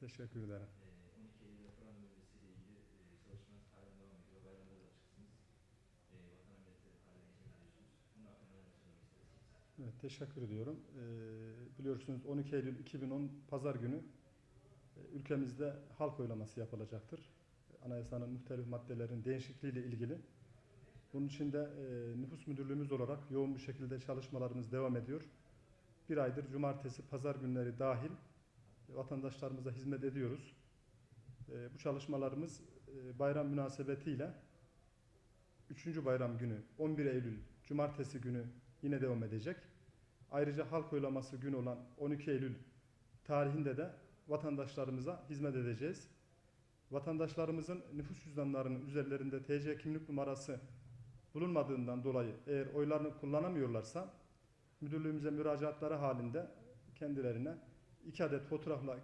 Teşekkür ederim. Ee, 12 Eylül referandum öncesiyle ilgili e. E? Evet, teşekkür ediyorum. Ee, biliyorsunuz 12 Eylül 2010 Pazar günü e, ülkemizde halk oylaması yapılacaktır. Anayasanın muhtelif maddelerin değişikliğiyle ilgili. Bunun için de e, nüfus müdürlüğümüz olarak yoğun bir şekilde çalışmalarımız devam ediyor. Bir aydır cumartesi, pazar günleri dahil vatandaşlarımıza hizmet ediyoruz. E, bu çalışmalarımız e, bayram münasebetiyle 3. bayram günü 11 Eylül cumartesi günü yine devam edecek. Ayrıca halk oylaması günü olan 12 Eylül tarihinde de vatandaşlarımıza hizmet edeceğiz. Vatandaşlarımızın nüfus cüzdanlarının üzerlerinde TC kimlik numarası bulunmadığından dolayı eğer oylarını kullanamıyorlarsa müdürlüğümüze müracaatları halinde kendilerine iki adet fotoğrafla